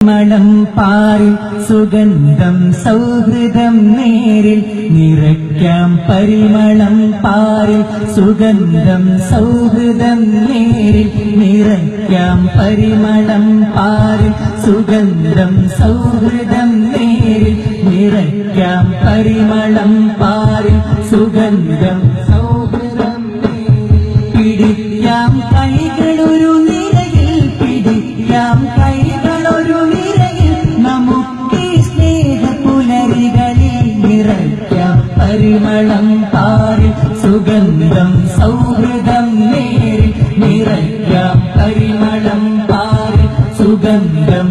മണം പാറിൽ സുഗന്ധം സൗഹൃദം നേരിൽ നിറയ്ക്കാം പരിമളം പാറിൽ സുഗന്ധം സൗഹൃദം നേരിൽ നിറയ്ക്കാം പരിമളം പാറിൽ സുഗന്ധം സൗഹൃദം നേരിൽ നിറയ്ക്കാം പരിമളം പാറിൽ സുഗന്ധം സൗഹൃദം പരിമളം പാറി സുഗന്ധം സൗഹൃദം നേരി നിറയ്ക്കാം പരിമളം പാറി സുഗന്ധം